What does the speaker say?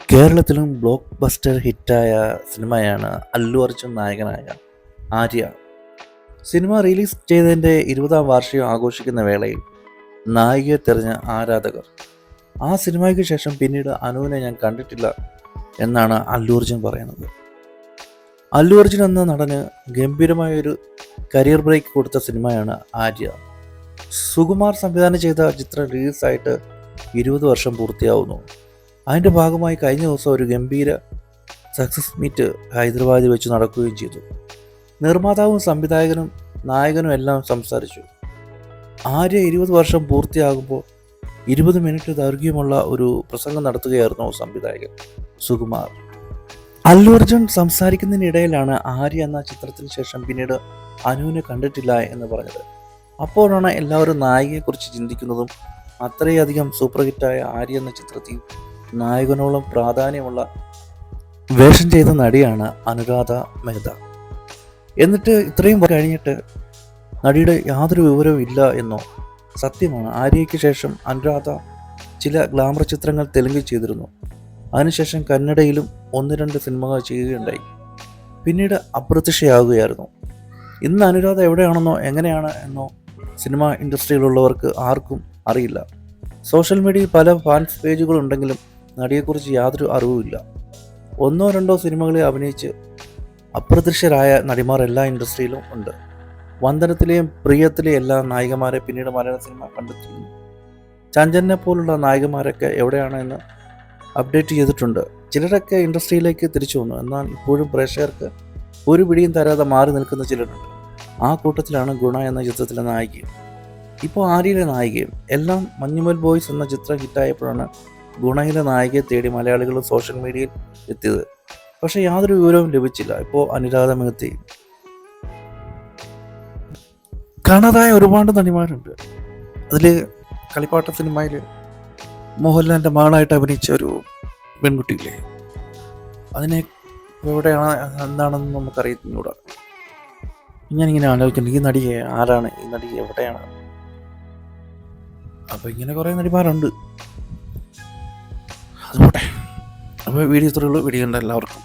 കേരളത്തിലും block buster ഹിറ്റായ സിനിമയാണ് അല്ലു അർജുൻ നായകനായ ആര്യ. സിനിമ റിലീസ് ചെയ്തതിന്റെ ഇരുപതാം വാർഷികം ആഘോഷിക്കുന്ന വേളയിൽ നായികയെ തെരഞ്ഞ ആരാധകർ. ആ സിനിമയ്ക്ക് ശേഷം പിന്നീട് അനുവിനെ ഞാൻ കണ്ടിട്ടില്ല എന്നാണ് അല്ലു അർജുൻ പറയുന്നത്. അല്ലു അർജുൻ എന്ന നടന് ഗംഭീരമായ ഒരു കരിയർ ബ്രേക്ക് കൊടുത്ത സിനിമയാണ് ആര്യ. സുകുമാർ സംവിധാനം ചെയ്ത ചിത്രം റിലീസായിട്ട് ഇരുപത് വർഷം പൂർത്തിയാവുന്നു. അതിന്റെ ഭാഗമായി കഴിഞ്ഞ ദിവസം ഒരു ഗംഭീര സക്സസ് മീറ്റ് ഹൈദരാബാദിൽ വെച്ച് നടക്കുകയും ചെയ്തു. നിർമ്മാതാവും സംവിധായകനും നായകനും എല്ലാം സംസാരിച്ചു. ആര്യ ഇരുപത് വർഷം പൂർത്തിയാകുമ്പോൾ ഇരുപത് മിനിറ്റ് ദൈർഘ്യമുള്ള ഒരു പ്രസംഗം നടത്തുകയായിരുന്നു സംവിധായകൻ സുകുമാർ. അല്ലു അർജുൻ സംസാരിക്കുന്നതിനിടയിലാണ് ആര്യ എന്ന ചിത്രത്തിന് ശേഷം പിന്നീട് അനുവിനെ കണ്ടിട്ടില്ല എന്ന് പറഞ്ഞത്. അപ്പോഴാണ് എല്ലാവരും നായികയെക്കുറിച്ച് ചിന്തിക്കുന്നതും അത്രയധികം സൂപ്പർ ഹിറ്റായ ആര്യ എന്ന ചിത്രത്തിൽ നായകനോളം പ്രാധാന്യമുള്ള വേഷം ചെയ്ത നടിയാണ് അനുരാധ മെഹ്ത. എന്നിട്ട് ഇത്രയും കഴിഞ്ഞിട്ട് നടിയുടെ യാതൊരു വിവരവും ഇല്ല എന്നോ സത്യമാണ്. ആര്യയ്ക്ക് ശേഷം അനുരാധ ചില ഗ്ലാമർ ചിത്രങ്ങൾ തെലുങ്കിൽ ചെയ്തിരുന്നു. അതിനുശേഷം കന്നഡയിലും ഒന്ന് രണ്ട് സിനിമകൾ ചെയ്യുകയുണ്ടായി. പിന്നീട് അപ്രത്യക്ഷയാവുകയായിരുന്നു. ഇന്ന് അനുരാധ എവിടെയാണെന്നോ എങ്ങനെയാണ് എന്നോ സിനിമ ഇൻഡസ്ട്രിയിലുള്ളവർക്ക് ആർക്കും അറിയില്ല. സോഷ്യൽ മീഡിയയിൽ പല ഫാൻസ് പേജുകളുണ്ടെങ്കിലും നടിയെക്കുറിച്ച് യാതൊരു അറിവുമില്ല. ഒന്നോ രണ്ടോ സിനിമകളിൽ അഭിനയിച്ച് അപ്രത്യക്ഷരായ നടിമാർ എല്ലാ ഇൻഡസ്ട്രിയിലും ഉണ്ട്. വന്ദനത്തിലെയും പ്രിയത്തിലെയും എല്ലാ നായികമാരെ പിന്നീട് മലയാള സിനിമ കണ്ടെത്തിയിരുന്നു ചഞ്ചനെ പോലുള്ള നായികമാരൊക്കെ എവിടെയാണ് എന്ന് അപ്ഡേറ്റ് ചെയ്തിട്ടുണ്ട്. ചിലരൊക്കെ ഇൻഡസ്ട്രിയിലേക്ക് തിരിച്ചു വന്നു. എന്നാൽ ഇപ്പോഴും പ്രേക്ഷകർക്ക് ഒരു പിടിയും തരാതെ മാറി നിൽക്കുന്ന ചിലരുണ്ട്. ആ കൂട്ടത്തിലാണ് ഗുണ എന്ന ചിത്രത്തിലെ നായികയും. ഇപ്പോൾ ആര്യയിലെ നായികയും. എല്ലാം മഞ്ഞുമൽ ബോയ്സ് എന്ന ചിത്രം ഹിറ്റായപ്പോഴാണ് ഗുണയിലെ നായികയെ തേടി മലയാളികൾ സോഷ്യൽ മീഡിയയിൽ എത്തിയത്. പക്ഷെ യാതൊരു വിവരവും ലഭിച്ചില്ല. ഇപ്പോൾ അനുരാധ മെഹത്തി കാണാതായ ഒരുപാട് നടിമാരുണ്ട്. അതിൽ കളിപ്പാട്ട സിനിമയിൽ മോഹൻലാലിന്റെ മകളായിട്ട് അഭിനയിച്ച ഒരു പെൺകുട്ടിയില്ലേ? അതിനെ എവിടെയാണ് എന്താണെന്ന് നമുക്കറിയുന്നൂടാ. ഞാനിങ്ങനെ ആലോചിക്കുന്നു ഈ നടിയെ ആരാണ്? ഈ നടി എവിടെയാണ്? അപ്പോൾ ഇങ്ങനെ കുറേ നടിമാരുണ്ട്. അപ്പോൾ വീഡിയോ ഇത്രയുള്ളൂ വീഡിയോ കണ്ട എല്ലാവർക്കും